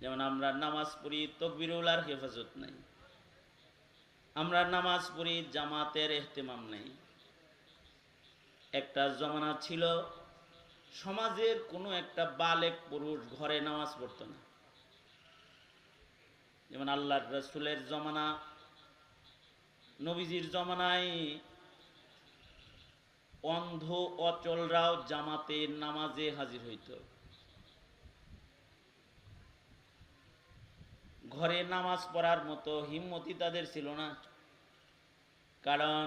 যেমন আমরা নামাজ পড়ি তকবিরুলার হেফাজত নাই। আমরা নামাজ পড়ি, জামাতের এহতেমাম নেই। একটা জমানা ছিল, সমাজের কোনো একটা বালেক পুরুষ ঘরে নামাজ পড়তো না। যেমন আল্লাহ রসুলের জমানা, নবীজির জমানায় অন্ধ অচলরাও জামাতে নামাজে হাজির হইত। ঘরে নামাজ পড়ার মতো হিম্মতি তাদের ছিল না। কারণ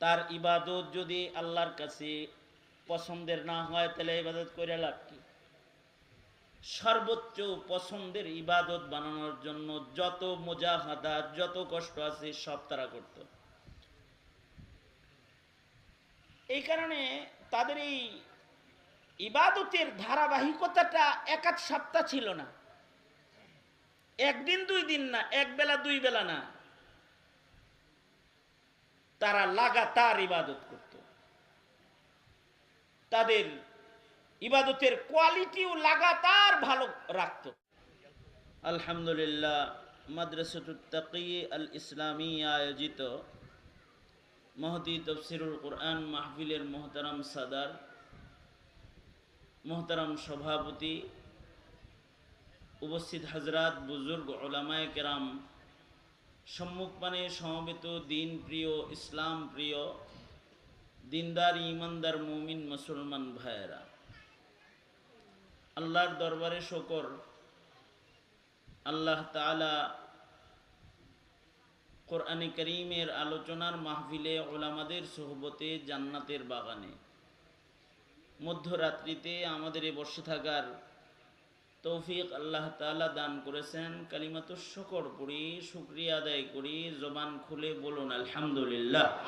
তার ইবাদত যদি আল্লাহর কাছে পছন্দের না হয়, তাহলে ইবাদত করে লাভ কি? সর্বোচ্চ পছন্দের ইবাদত বানানোর জন্য যত মোজাহাদা যত কষ্ট আছে, সব তারা করত। এই কারণে তাদের এই ইবাদতের ধারাবাহিকতাটা একাধ সপ্তাহ ছিল না। একদিন দুই দিন না, এক বেলা দুই বেলা না। তারা লাগাতার ইবাদত করত। তাদের ইবাদতের কোয়ালিটিও লাগাতার ভালো রাখত। আলহামদুলিল্লাহ মাদ্রাসতুত্তাকি আল ইসলামী আয়োজিত মহতি তফসিরুল কোরআন মাহফিলের মোহতারাম সাদার, মোহতারাম সভাপতি উপস্থিত হাজরাত বুজুর্গ ওলামায় কেরাম সম্মুখপানে সমবেত দিন প্রিয়, ইসলাম প্রিয়, দিনদার, ইমানদার, মুমিন, মুসলমান ভাইয়েরা। আল্লাহর দরবারে শকর, আল্লাহ তালা কোরআনে করিমের আলোচনার মাহফিলে ওলামাদের সোহবতে জান্নাতের বাগানে, মধ্যরাত্রিতে আমাদের এ বসে থাকার তৌফিক আল্লাহ তালা দান করেছেন। কালিমাত শকর পড়ি শুক্রিয়া আদায় করি। জবান খুলে বলুন, আলহামদুলিল্লাহ।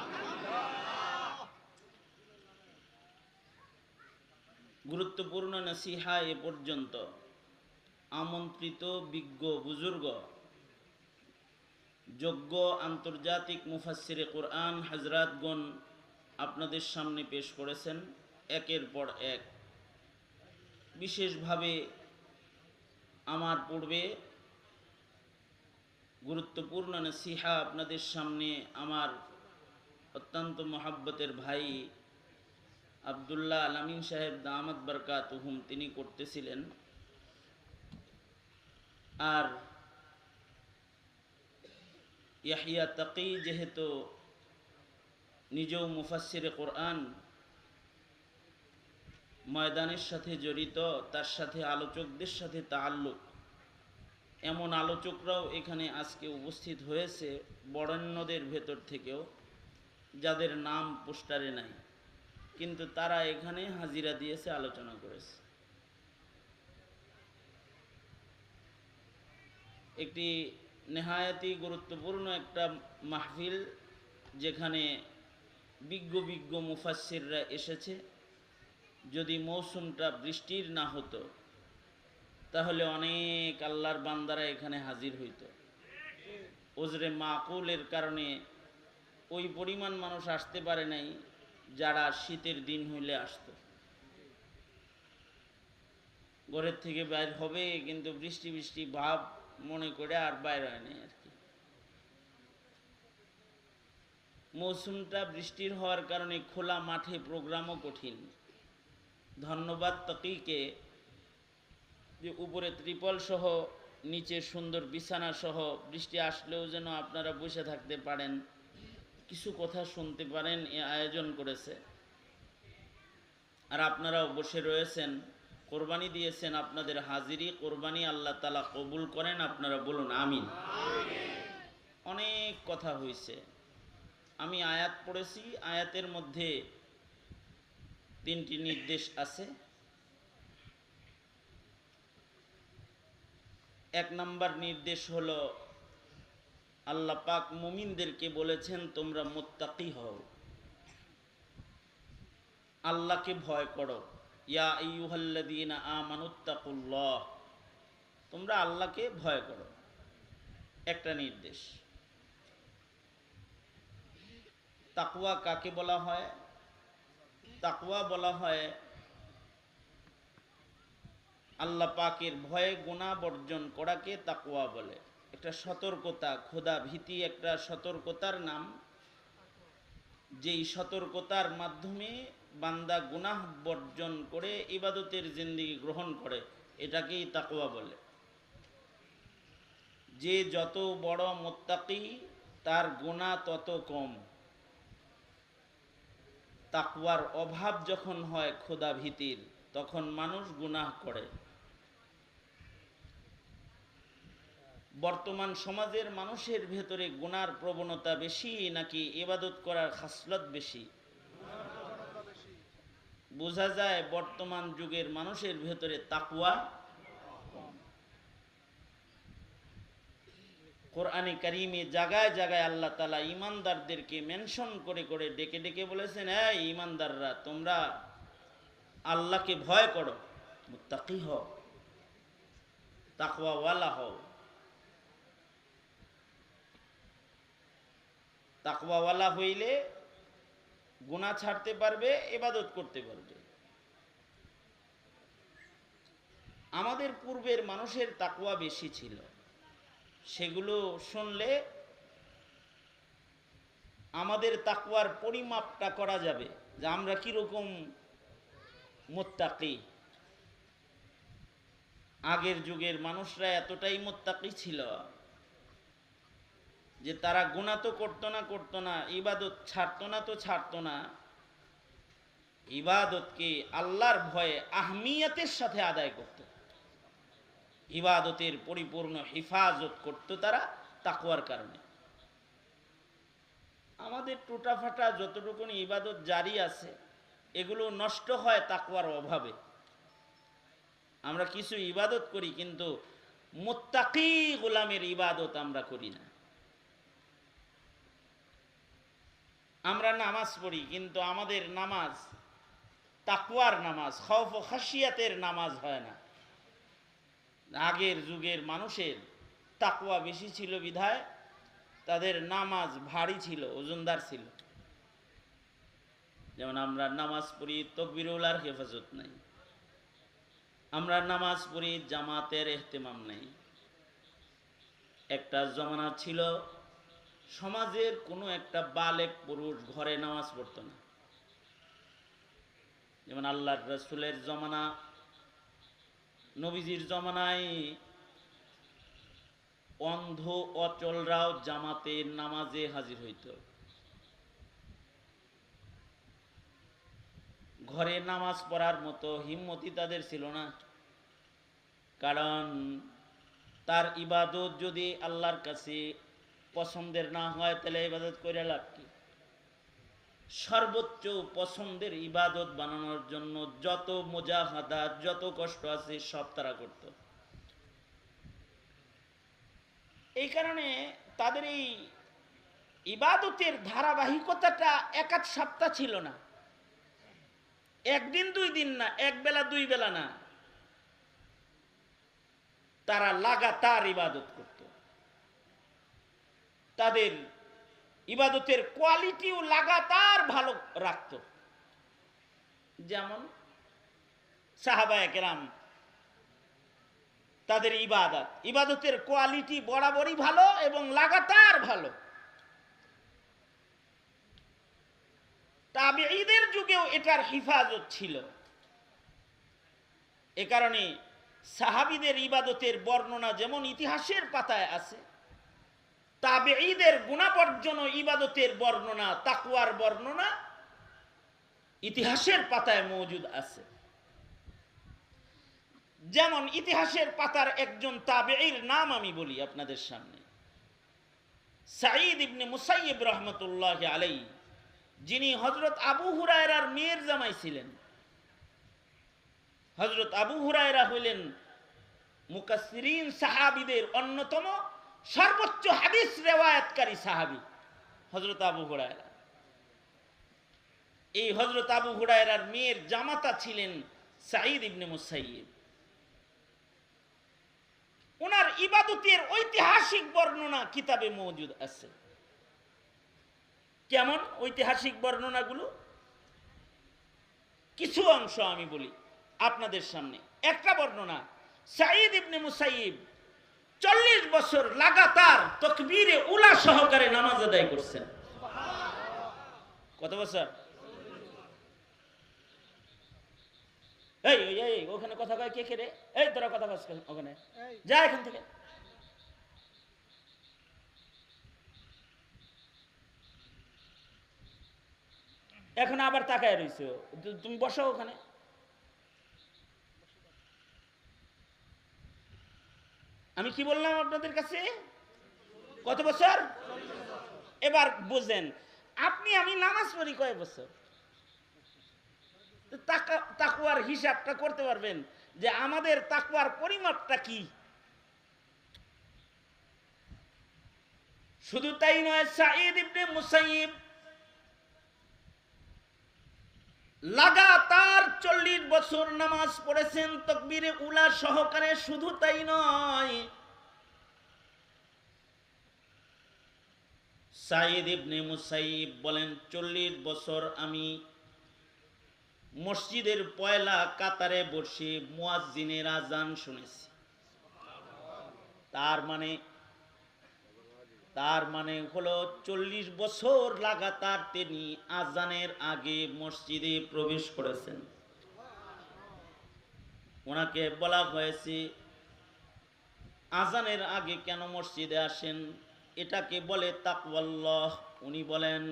গুরুত্বপূর্ণ নাসিহা এ পর্যন্ত। আমন্ত্রিত বিজ্ঞ বুজুর্গ, যোগ্য আন্তর্জাতিক মুফাসিরে কোরআন হাজরাতগণ আপনাদের সামনে পেশ করেছেন। একের পর এক। বিশেষভাবে আমার পূর্বে গুরুত্বপূর্ণ নসিহা আপনাদের সামনে আমার অত্যন্ত মহাব্বতের ভাই আবদুল্লাহ আলামিন সাহেব দামাত বরকাতুহুম, তিনি করতেছিলেন। আর ইয়াহিয়া তাকি যেহেতু নিজেও মুফাসিরে কোরআন ময়দানের সাথে জড়িত, তার সাথে আলোচকদের সাথে তাল্লুক এমন আলোচকরাও এখানে আজকে উপস্থিত হয়েছে বরেণ্যদের ভেতর থেকেও, যাদের নাম পোস্টারে নাই। কিন্তু তারা এখানে হাজিরা দিয়েছে, আলোচনা করেছে। একটি নেহায়াতি গুরুত্বপূর্ণ একটা মাহফিল, যেখানে বিজ্ঞ বিজ্ঞ মুফাসিররা এসেছে। যদি মৌসুমটা বৃষ্টির না হতো, তাহলে অনেক আল্লাহর বান্দারা এখানে হাজির হইত। ওজরে মাকুলের কারণে ওই পরিমাণ মানুষ আসতে পারে নাই, যারা শীতের দিন হইলে আসতো। ঘরের থেকে বাইর হবে, কিন্তু বৃষ্টি বৃষ্টি ভাব মনে করে আর বাইর হয় নাই আর কি। মৌসুমটা বৃষ্টির হওয়ার কারণে খোলা মাঠে প্রোগ্রামও কঠিন। ধন্যবাদ তকিকে যে উপরে ত্রিপল সহ, নিচে সুন্দর বিছানা সহ, বৃষ্টি আসলেও যেন আপনারা বসে থাকতে পারেন, কিছু কথা শুনতে পারেন, এ আয়োজন করেছে। আর আপনারাও বসে রয়েছেন, কোরবানি দিয়েছেন আপনাদের হাজিরি, কোরবানি আল্লাহ তালা কবুল করেন, আপনারা বলুন আমিন। অনেক কথা হয়েছে আমি আয়াত পড়েছি, আয়াতের মধ্যে তিনটি নির্দেশ আছে। এক নম্বর নির্দেশ হলো, আল্লাহ পাক মুমিনদেরকে বলেছেন, তোমরা মোত্তাকি হও। আল্লাহকে ভয় করো। ইয়া ইউহাল্লাদিনা আমানুত্তাকুল্লাহ তোমরা আল্লাহকে ভয় করো। একটা নির্দেশ। তাকুয়া কাকে বলা হয়? তাকুয়া বলা হয়, আল্লাহ পাকের ভয়ে গুণা বর্জন করাকে তাকুয়া বলে। একটা সতর্কতা, খোদা ভীতি একটা সতর্কতার নাম। যেই সতর্কতার মাধ্যমে বান্দা গুনাহ বর্জন করে, ইবাদতের জিন্দিগি গ্রহণ করে, এটাকেই তাকুয়া বলে। যে যত বড় মোত্তাকি, তার গুণা তত কম। তাকুয়ার অভাব যখন হয় খোদা ভীতির, তখন মানুষ গুনাহ করে। বর্তমান সমাজের মানুষের ভেতরে গুনার প্রবণতা বেশি নাকি ইবাদত করার খাসলত বেশি? বোঝা যায় বর্তমান যুগের মানুষের ভেতরে তাকুয়া কম। কোরআনে কারিমে জায়গায় জায়গায় আল্লাহ তালা ইমানদারদেরকে মেনশন করে করে ডেকে ডেকে বলেছেন হ্যাঁ ইমানদাররা তোমরা আল্লাহকে ভয় করো, মুত্তাকি হও, তাকওয়াওয়ালা হও, তাকওয়াওয়ালা হইলে গুনাহ ছাড়তে পারবে এবাদত করতে পারবে। আমাদের পূর্বের মানুষের তাকওয়া বেশি ছিল। সেগুলো শুনলে আমাদের তাকওয়ার পরিমাপটা করা যাবে যে আমরা কীরকম মোত্তাকি। আগের যুগের মানুষরা এতটাই মোত্তাকি ছিল যে তারা গুণা তো করতো না করতো না, ইবাদত ছাড়তো না তো ছাড়তো না। ইবাদতকে আল্লাহর ভয়ে আহমিয়াতের সাথে আদায় করত। ইবাদতের পরিপূর্ণ হেফাজত করত তারা তাকুয়ার কারণে। আমাদের টুটাফাটা যতটুকুনি ইবাদত জারি আছে, এগুলো নষ্ট হয় তাকুয়ার অভাবে। আমরা কিছু ইবাদত করি, কিন্তু মোত্তাকি গোলামের ইবাদত আমরা করি না। আমরা নামাজ পড়ি, কিন্তু আমাদের নামাজ তাকুয়ার নামাজ খৌফ খাসিয়াতের নামাজ হয় না। আগের যুগের মানুষের তাকুয়া বেশি ছিল বিধায় তাদের নামাজ ভারী ছিল, ওজনদার ছিল। যেমন আমরা নামাজ পড়ি, তকবিরুল আর হেফাজত নাই। আমরা নামাজ পড়ি, জামাতের এহতেমাম নাই। একটা জমানা ছিল, সমাজের কোনো একটা বালেক পুরুষ ঘরে নামাজ পড়তো না। যেমন আল্লাহর রসুলের জমানা নবীজির জমানায় অন্ধ অচলরাও জামাতে নামাজে হাজির হইত। ঘরে নামাজ পড়ার মতো হিম্মতি তাদের ছিল না। কারণ তার ইবাদত যদি আল্লাহর কাছে পছন্দের না হয়, তাহলে ইবাদত করে লাভ সর্বোচ্চ পছন্দের ইবাদত বানানোর জন্য যত মোজাহাদা যত কষ্ট আছে, সব তারা করত। এই কারণে তাদের এই ইবাদতের ধারাবাহিকতাটা এক আধ সপ্তাহ ছিল না। একদিন দুই দিন না, এক বেলা দুই বেলা না। তারা লাগাতার ইবাদত করত। তাদের ইবাদতের কোয়ালিটিও লাগাতার ভালো রাখত। যেমন সাহাবা একরাম তাদের ইবাদত। ইবাদতের কোয়ালিটি বরাবরই ভালো এবং লাগাতার ভালো। তবে ঈদের যুগেও এটার হিফাজত ছিল। এ কারণে সাহাবিদের ইবাদতের বর্ণনা যেমন ইতিহাসের পাতায় আছে তাবেঈদের গুণাবর্জন ও ইবাদতের বর্ণনা তাকুয়ার বর্ণনা ইতিহাসের পাতায় মজুদ আছে। যেমন ইতিহাসের পাতার একজন তাবেঈর নাম আমি বলি আপনাদের সামনে। সাঈদ ইবনে মুসাইব রহমতুল্লাহ আলাই যিনি হজরত আবু হুরায়রার মেয়ের জামাই ছিলেন। হজরত আবু হুরায়রা হইলেন মুকাসরিন সাহাবিদের অন্যতম সর্বোচ্চ হাদিস রেওয়ায়তকারী সাহাবি হজরত আবু হুরায়রা। এই হজরত আবু হুরায়রার মেয়ের জামাতা ছিলেন সাঈদ ইবনে মুসাইব ওনার ইবাদতের ঐতিহাসিক বর্ণনা কিতাবে মজুদ আছে। কেমন ঐতিহাসিক বর্ণনাগুলো? কিছু অংশ আমি বলি আপনাদের সামনে। একটা বর্ণনা, সাঈদ ইবনে মুসাইব চল্লিশ বছর লাগাতার তকবীরে উলা সহকারে নামাজ আদায় করছেন। কত বছর? এই এই, এই ওখানে কথা কয় কে কে রে? এই তোরা কথা বলছ ওখানে? যা এখান থেকে। এখন আবার তাকায় রইছো। তু- তুমি বসো ওখানে। আমি কি বললাম আপনাদের কাছে? কত বছর? এবার বুঝেন, আপনি আমি নামাজ পড়ি কয় বছর? তো তাকা- তাকওয়ার হিসাবটা করতে পারবেন যে আমাদের তাকুয়ার পরিমাপটা কি? শুধু তাই নয়, সাঈদ ইবনে মুসাইব লাগাতার চল্লিশ বছর নামাজ পড়েছেন, তকবিরে উলা সহকারে শুধু তাই নয়। সাইদ ইবনে মুসাইব বলেন, চল্লিশ বছর আমি মসজিদের পয়লা কাতারে বসে মুয়াজ্জিনের আজান শুনেছি। তার মানে তার মানে হলো চল্লিশ বছর লাগাতার তিনি আজানের আগে মসজিদে প্রবেশ করেছেন। ওনাকে বলা হয়েছে, আজানের আগে কেন মসজিদে আসেন? এটাকে বলে তাকওয়াল্লাহ। উনি বলেন,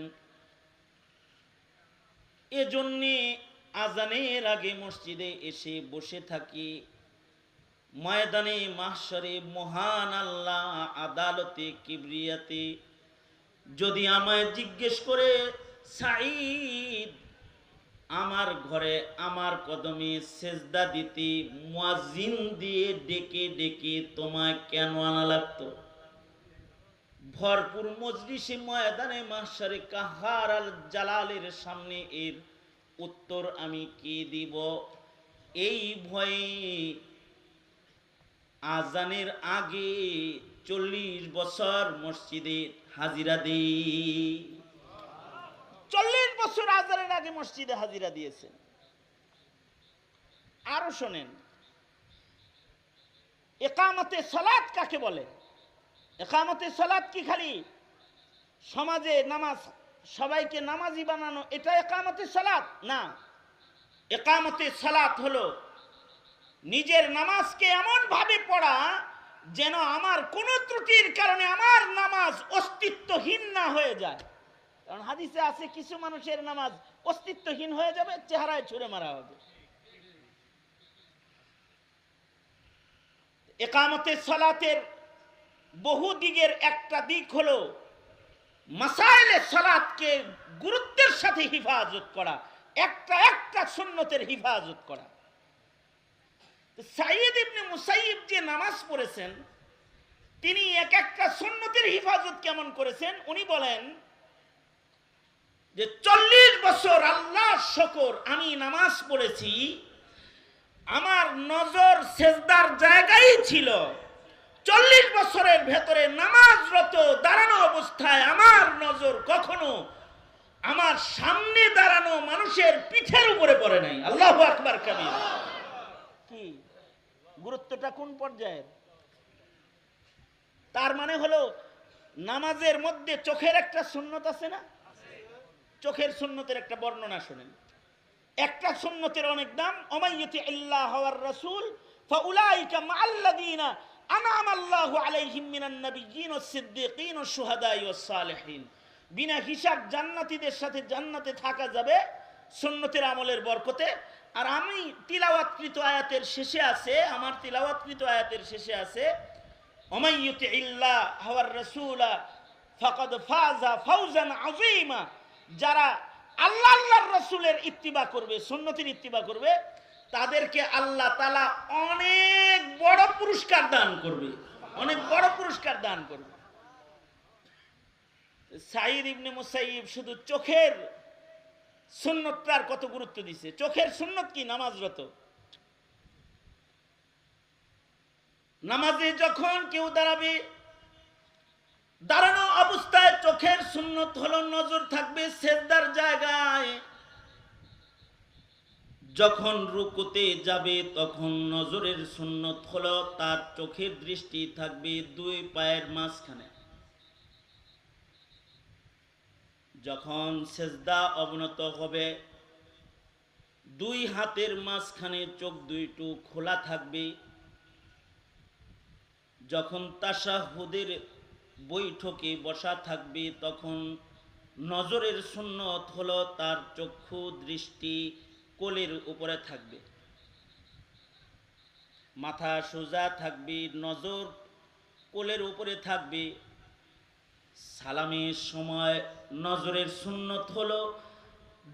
এজন্যে আজানের আগে মসজিদে এসে বসে থাকি। ময়দানে মাহশরে মহান আল্লাহ, আদালতে কিবরিয়াতে। যদি আমায় জিজ্ঞেস করে, সাঈদ আমার ঘরে আমার কদমে সেজদা দিতে মুয়াজ্জিন দিয়ে ডেকে ডেকে তোমায় কেন আনা লাগতো? ভরপুর মজলিসে ময়দানে মাহশরে কাহার আল জালালের সামনে এর উত্তর আমি কি দিব? এই ভয়ে আজানের আগে চল্লিশ বছর মসজিদে হাজিরা দিই। চল্লিশ বছর আজানের আগে মসজিদে হাজিরা দিয়েছেন। আরও শোনেন, একামতে সালাত কাকে বলে? একামতে সালাত কি খালি সমাজে নামাজ, সবাইকে নামাজি বানানো, এটা একামতে সালাত? না, একামতে সালাত হলো নিজের নামাজকে এমন ভাবে পড়া যেন আমার কোন ত্রুটির কারণে আমার নামাজ অস্তিত্বহীন না হয়ে যায়। কারণ হাদিসে আছে কিছু মানুষের নামাজ অস্তিত্বহীন হয়ে যাবে, চেহারায় ছুঁড়ে মারা হবে। একামতে সালাতের বহু দিকের একটা দিক হলো মাসাইলে সালাতকে গুরুত্বের সাথে হিফাজত করা, একটা একটা সুন্নতের হিফাজত করা। সাইয়েদ ইবনে মুসাইব যে নামাজ পড়েছেন, তিনি এক একটা সুন্নতের হিফাজত কেমন করেছেন? উনি বলেন যে চল্লিশ বছর আল্লাহ শকর, আমি নামাজ পড়েছি, আমার নজর সেজদার জায়গায় ছিল। চল্লিশ বছরের ভেতরে নামাজরত দাঁড়ানো অবস্থায় আমার নজর কখনো আমার সামনে দাঁড়ানো মানুষের পিঠের উপরে পড়ে নাই। আল্লাহ আকবার কাবির। কি? গুরুত্বটা কোন পর্যায়ের? তার মানে হলো, নামাজের মধ্যে চোখের একটা সুন্নত আছে না? চোখের সুন্নতের একটা বর্ণনা শোনেন। একটা সুন্নতের অনেক দাম অমাইয়তি আল্লাহ হওয়ার রাসূল ফাউলাইকা মাআল্লাযীনা আনআমা আল্লাহু আলাইহিম মিনান নাবিয়্যিন ওয়াস সিদ্দীকিন ওয়াস বিনা হিসাব জান্নাতীদের সাথে জান্নাতে থাকা যাবে সুন্নতের আমলের বরকতে। আর আমি তিলাওয়াতকৃত আয়াতের শেষে আছে, আমার তিলাওয়াতকৃত আয়াতের শেষে আছে অমাইয়তি ইল্লাহ হওয়ার রাসূলা ফাকাদ ফাজা ফাউজান আযীমা যারা আল্লাহ আল্লাহর রসুলের ইত্তিবা করবে, সুন্নতির ইত্তিবা করবে, তাদেরকে আল্লাহ তালা অনেক বড় পুরস্কার দান করবে। অনেক বড় পুরস্কার দান করবে। সাইদ ইবনে মুসাইব শুধু চোখের সুন্নতটার কত গুরুত্ব দিছে? চোখের সুন্নত কি? নামাজরত। নামাজে যখন কেউ দাঁড়াবে দাঁড়ানো অবস্থায় চোখের সুন্নত হলো, নজর থাকবে সেদ্দার জায়গায়। যখন রুকুতে যাবে, তখন নজরের সুন্নত হলো, তার চোখের দৃষ্টি থাকবে দুই পায়ের মাঝখানে। যখন সেজদা অবনত হবে, দুই হাতের মাঝখানে চোখ দুইটু খোলা থাকবে। যখন তাসাহুদের বৈঠকে বসা থাকবে তখন নজরের সুন্নত হলো তার চক্ষু দৃষ্টি কোলের উপরে থাকবে। মাথা সোজা থাকবে, নজর কোলের উপরে থাকবে। সালামের সময় নজরের সুন্নত হলো,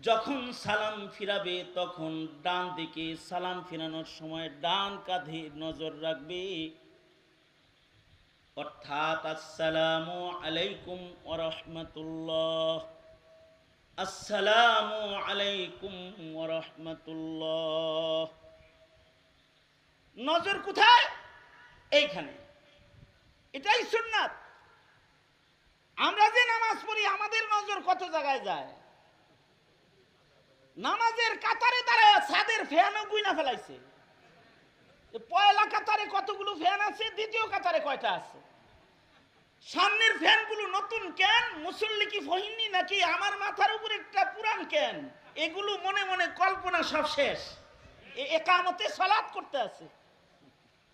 যখন সালাম ফিরাবে তখন ডান দিকে সালাম ফিরানোর সময় ডান কাঁধে নজর রাখবে। অর্থাৎ আসসালামু আলাইকুম ওরহমতুল্লাহ আসসালামু আলাইকুম ওরহমতুল্লাহ নজর কোথায়? এইখানে। এটাই সুন্নাত। আমরা যে নামাজ পড়ি, আমাদের নজর কত জায়গায় যায়? নামাজের কাতারে দাঁড়ায় ছাদের ফ্যানও গুইনা ফেলাইছে। পয়লা কাতারে কতগুলো ফ্যান আছে, দ্বিতীয় কাতারে কয়টা আছে? সামনের ফ্যানগুলো নতুন কেন? মুসল্লি কি ফহিননি নাকি? আমার মাথার উপর একটা পুরান কেন? এগুলো মনে মনে কল্পনা সব শেষ। একামতে সলাৎ করতে আছে।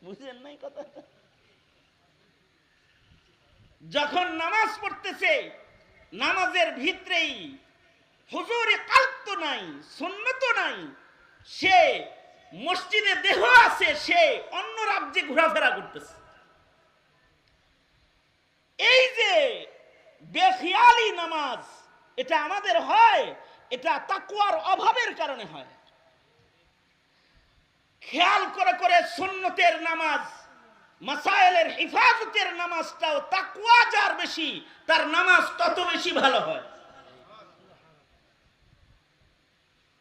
বুঝলেন নাই কথাটা যখন নামাজ পড়তেছে, নামাজের ভিতরেই হুজুরে কাল্প নাই, সুন্নত নাই। সে মসজিদে দেহ আছে, সে অন্য রাজ্যে ঘোরাফেরা করতেছে এই যে বেখিয়ালি নামাজ, এটা আমাদের হয়, এটা তাকুয়ার অভাবের কারণে হয়। খেয়াল করে করে সুন্নতের নামাজ মাসাইলের হিফাজতের নামাজটাও তাকুয়া যার বেশি, তার নামাজ তত বেশি ভালো হয়।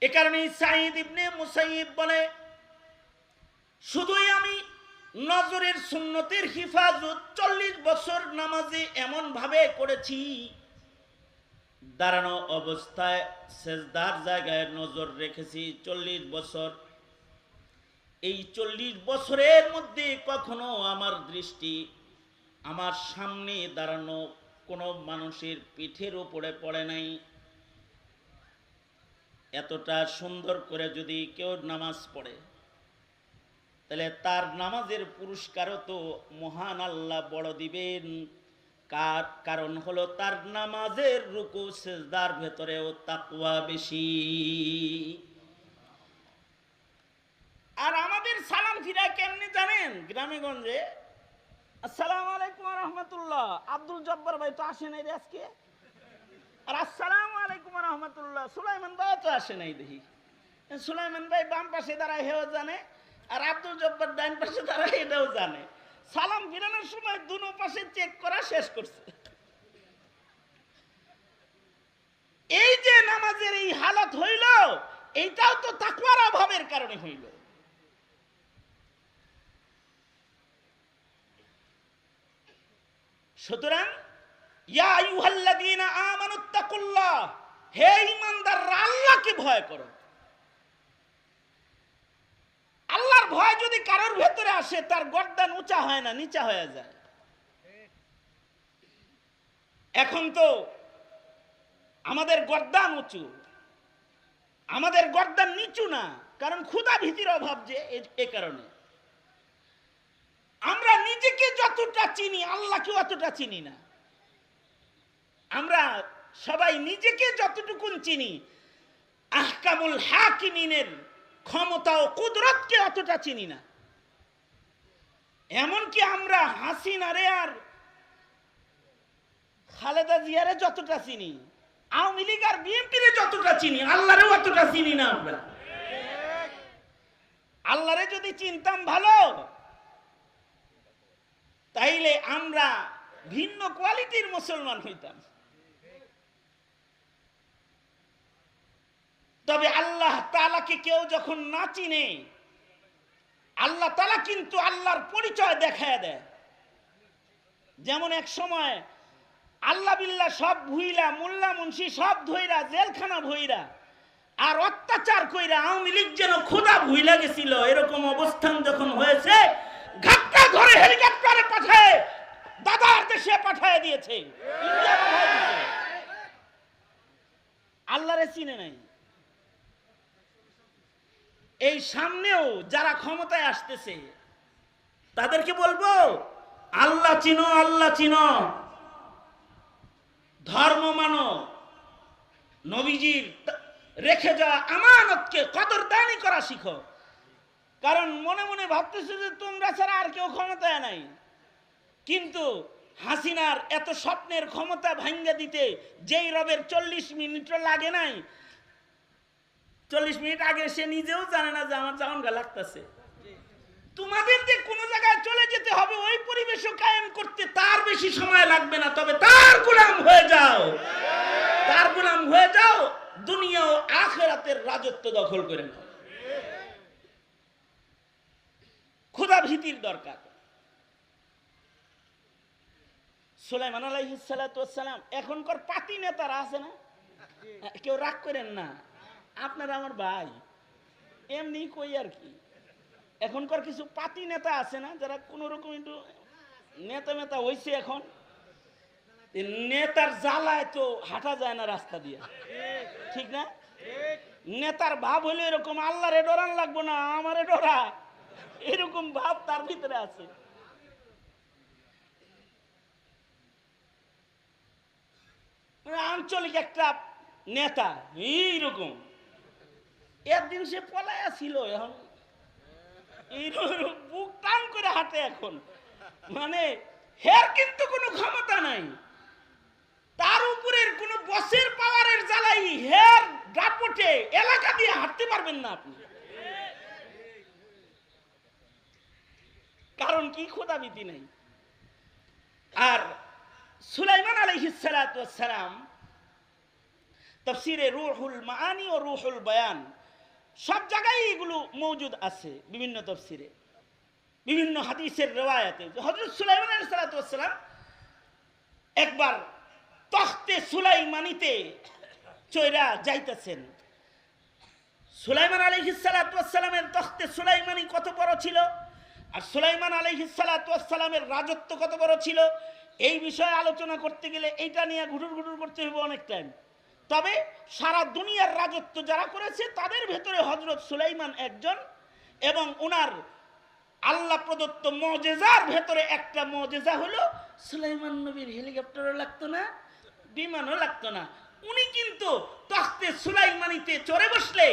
এ কারণে সাইদ ইবনে মুসাইব বলে, শুধুই আমি নজরের সুন্নতের হিফাজত চল্লিশ বছর নামাজে এমন ভাবে করেছি। দাঁড়ানো অবস্থায় সেজদার জায়গায় নজর রেখেছি চল্লিশ বছর। এই চল্লিশ বছরের মধ্যে কখনো আমার দৃষ্টি, আমার সামনে দাঁড়ানো কোনো মানুষের পিঠের উপরে পড়ে নাই। এতটা সুন্দর করে যদি কেউ নামাজ পড়ে তাহলে তার নামাজের পুরস্কারও তো মহান আল্লাহ বড় দিবেন। কার কারণ হলো তার নামাজের রুকু, সেজদার ভেতরেও তাকুয়া বেশি। আর আমাদের সালাম ফিরা কেমনি জানেন গ্রামে গঞ্জে আসসালামু আলাইকুম রহমতুল্লাহ। আব্দুল জব্বার ভাই তো আসে নাই আজকে। আর আসসালাম আলাইকুম রহমতুল্লাহ। সুলাইমান ভাই তো আসে নাই দেখি। সুলাইমান ভাই বাম পাশে দাঁড়ায়, হেও জানে। আর আব্দুল জব্বার ডাইন পাশে দাঁড়ায় এটাও জানে। সালাম ফিরানোর সময় দুনো পাশে চেক করা শেষ করছে। এই যে নামাজের এই হালত হইল, এইটাও তো তাকুয়ার অভাবের কারণে হইল। সুতরাং, ইয়া আইয়ুহাল্লাযীনা আমানুত্তাকুল্লাহ হে ঈমানদাররা, আল্লাহকে ভয় করো। আল্লাহর ভয় যদি কারোর ভেতরে আসে, তার গর্দান উঁচা হয় না, নিচা হয়ে যায়। এখন তো আমাদের গর্দান উঁচু। আমাদের গর্দান নিচু না, কারণ ক্ষুধা ভীতির অভাব যে, এ কারণে। আমরা নিজেকে যতটা চিনি আল্লাহকে অতটা চিনি না। আমরা সবাই নিজেকে যতটুকুন চিনি, আহকামুল হাকিমিনের ক্ষমতা ও কুদরতকে অতটা চিনি না। এমনকি আমরা হাসিনারে আর খালেদা জিয়ারে যতটা চিনি, আওয়ামী লীগ আর বিএনপিরে যতটা চিনি, আল্লাহরেও অতটা চিনি না আমরা। আল্লাহরে যদি চিনতাম ভালো, তাইলে আমরা ভিন্ন কোয়ালিটির মুসলমান হইতাম। তবে আল্লাহ তালাকে কেউ যখন না চিনে, আল্লাহ তালা কিন্তু আল্লাহর পরিচয় দেখায় দেয়। যেমন এক সময় আল্লাহ বিল্লাহ সব ভুইলা মোল্লা মুন্সি সব ধইরা, জেলখানা ভইরা আর অত্যাচার কইরা আওয়ামী লীগ যেন ক্ষুধা ভুইলা গেছিল, এরকম অবস্থান যখন হয়েছে ঘাটটা ধরে হেলিকপ্টারে পাঠায় দাদার দেশে পাঠায় দিয়েছে। ইন্ডিয়া পাঠায় দিয়েছে। আল্লাহরে চিনে নাই। এই সামনেও যারা ক্ষমতায় আসতেছে, তাদেরকে বলব, আল্লাহ চিনো আল্লাহ চিনো। ধর্ম মানো। নবীজির রেখে যাওয়া আমানতকে কদরদানি করা শিখো। কারণ মনে মনে ভাবতেছে যে তোমরা ছাড়া আর কেউ ক্ষমতায় নাই। কিন্তু হাসিনার এত স্বপ্নের ক্ষমতা ভাঙ্গা দিতে যেই রবের চল্লিশ মিনিটও লাগে নাই চল্লিশ মিনিট আগে সে নিজেও জানে না যে আমার জামান গা লাগতেছে। তোমাদের যে কোনো জায়গায় চলে যেতে হবে, ওই পরিবেশও কায়েম করতে তার বেশি সময় লাগবে না, তবে তার গোলাম হয়ে যাও। তার গোলাম হয়ে যাও, দুনিয়া ও আখেরাতের রাজত্ব দখল করে নাও। ক্ষুধা ভীতির দরকার। সোলাইমান সুলাইমান আলাইহিসালাম এখনকার পাতি নেতারা আছে না? কেউ রাগ করেন না? আপনারা আমার ভাই। এমনি কই আর কি? এখনকার কিছু পাতি নেতা আছে না, যারা কোন রকম একটু নেতা মেতা হইছে এখন নেতার জ্বালায় তো হাঁটা যায় না রাস্তা দিয়ে। ঠিক না? নেতার ভাব হলে এরকম, আল্লাহরে ডরান লাগবো না, আমারে ডরা। এরকম ভাব তার ভিতরে আছে। মানে আঞ্চলিক একটা নেতা, এইরকম। একদিন সে পলায়া ছিল এখন। বুক টান করে হাঁটে এখন। মানে হের কিন্তু কোনো ক্ষমতা নাই। তার উপরের কোন বসের পাওয়ারের জ্বালাই হের দাপটে এলাকা দিয়ে হাঁটতে পারবেন না আপনি। কারণ কি খোদাবিতি নাই। আর সুলাইমান আলহিসালাম তফসিরে রুহুল মাআনি ও রুহুল বয়ান সব জায়গায় এগুলো মৌজুদ আছে বিভিন্ন তফসিরে। বিভিন্ন হাদিসের রেওয়ায়াতে। হজরত সুলাইমান আলহিসাল্লাম একবার তখতে সুলাইমানিতে চৈরা যাইতেছেন। সুলাইমান আলহিসাল্লামের তখতে সুলাইমানি কত বড় ছিল? আর সুলাইমান আলহিসাল্লামের রাজত্ব কত বড় ছিল? এই বিষয়ে আলোচনা করতে গেলে এইটা নিয়ে ঘুটুর ঘুটুর করতে হবে অনেক টাইম তবে সারা দুনিয়ার রাজত্ব যারা করেছে, তাদের ভেতরে হজরত সুলাইমান একজন এবং ওনার আল্লাহ প্রদত্ত মজেজার ভেতরে একটা মজেজা হলো, সুলাইমান নবীর হেলিকপ্টারও লাগতো না, বিমানও লাগতো না। উনি কিন্তু তখতে সুলাইমানিতে চড়ে বসলে,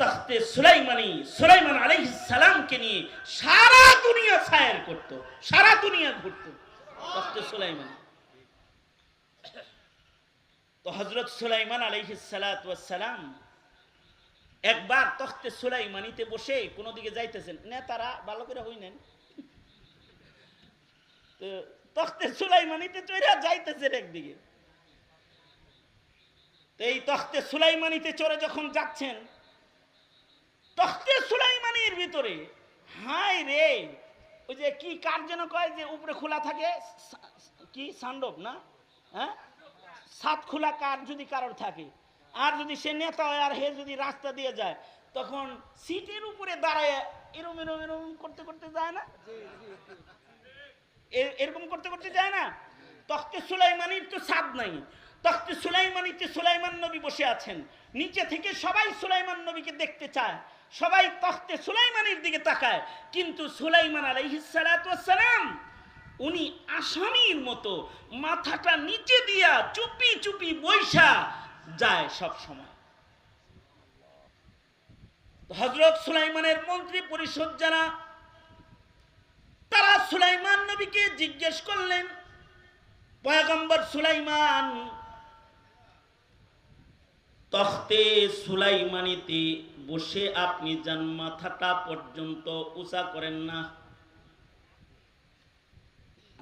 তখতে সুলাইমানি সুলাইমান আলাইহিস সালামকে নিয়ে সারা দুনিয়া ছায়ের করত, সারা দুনিয়া ঘুরত তখতে সুলাইমানি। তো হজরত সুলাইমান আলাইহিস সালাম একবার তখতে সুলাইমানিতে বসে কোনো দিকে যাইতেছেন নেতারা ভালো করে হই নেন। তো তখতে সুলাইমানিতে চড়ে যাইতেছেন একদিকে। তো এই তখতে সুলাইমানিতে চড়ে যখন যাচ্ছেন, তখতে সুলাইমানির ভিতরে হাই রে, ওই যে কি কার যেন কয় যে উপরে খোলা থাকে কি সান্ডব না হ্যাঁ? সাত খোলা কার যদি কারোর থাকে, আর যদি সে নেতা হয় আর হে যদি রাস্তা দিয়ে যায়, তখন সিটের উপরে দাঁড়ায় এরম এরম এরম করতে করতে যায় না? এরকম করতে করতে যায় না? তখতে সুলাইমানির তো সাদ নাই। তখতে সুলাইমানিতে সুলাইমান নবী বসে আছেন, নিচে থেকে সবাই সুলাইমান নবীকে দেখতে চায়। সবাই তখতে সুলাইমানির দিকে তাকায়। কিন্তু সুলাইমান আলাইহিসালাম উনি আসামির মতো মাথাটা নিচে দিয়া চুপি চুপি বৈশা যায় সব সময়। হজরত সুলাইমানের মন্ত্রী পরিষদ যারা, তারা সুলাইমান নবীকে জিজ্ঞেস করলেন, পয়গম্বর সুলাইমান, তখতে সুলাইমানিতে বসে আপনি যান, মাথাটা পর্যন্ত উঁচা করেন না।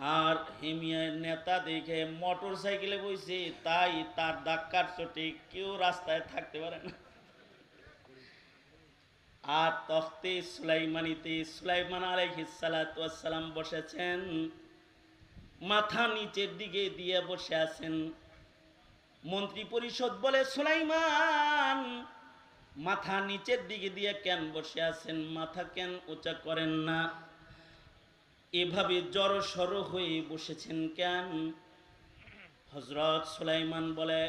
আর হেমিয়ার নেতা দেখে মোটর সাইকেলে বইছে, তাই তার ডাক্কার চোটে কেউ রাস্তায় থাকতে পারে না। আর তখতে সুলাইমানিতে সুলাইমান আলাইহিসালাম বসেছেন, মাথা নিচের দিকে দিয়ে বসে আছেন। মন্ত্রী পরিষদ বলে, সুলাইমান, মাথা নিচের দিকে দিয়ে কেন বসে আছেন? মাথা কেন উঁচা করেন না? এভাবে জড় সড় হয়ে বসেছেন কেন? হজরত সুলাইমান বলে,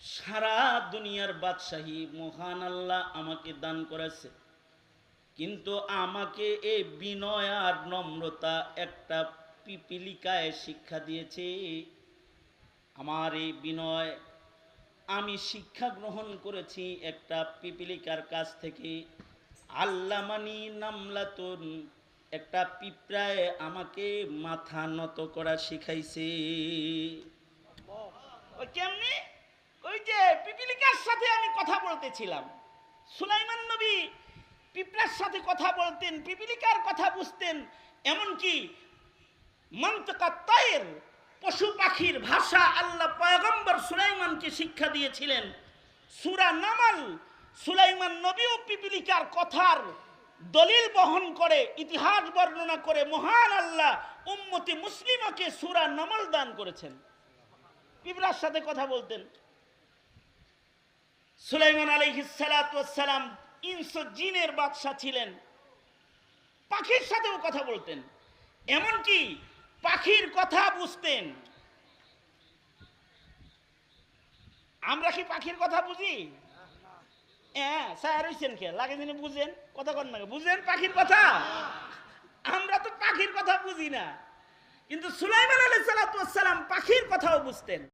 সারা দুনিয়ার বাদশাহী মহান আল্লাহ আমাকে দান করেছে। কিন্তু আমাকে এই বিনয় আর নম্রতা একটা পিপিলিকায় শিক্ষা দিয়েছে। আমার এই বিনয় আমি শিক্ষা গ্রহণ করেছি একটা পিপিলিকার কাছ থেকে। আল্লামানি নামলাতুন একটা পিঁপড়ায় আমাকে মাথা নত করা শিখাইছে। কেমনি? ওই যে পিপিলিকার সাথে আমি কথা বলতেছিলাম। সুলাইমান নবী পিঁপড়ার সাথে কথা বলতেন, পিপিলিকার কথা বুঝতেন। এমনকি মন্তকা তায়ের পশু পাখির ভাষা আল্লাহ পয়গম্বর সুলাইমানকে শিক্ষা দিয়েছিলেন। সুরা নামাল সুলাইমান নবী ও পিপিলিকার কথার দলিল বহন করে, ইতিহাস বর্ণনা করে মহান আল্লাহ উম্মতি মুসলিমাকে সুরা নামাল দান করেছেন। পিঁপড়ার সাথে কথা বলতেন। সুলাইমান আলাইহিসালাম ইনসো জিনের বাদশাহ ছিলেন। পাখির সাথেও কথা বলতেন। এমনকি পাখির কথা বুঝতেন। আমরা কি পাখির কথা বুঝি? হ্যাঁ বুঝেন, কথা না বুঝেন পাখির কথা? আমরা তো পাখির কথা বুঝি না। কিন্তু সুলাইমান আলাইহিস সালাম পাখির কথাও বুঝতেন।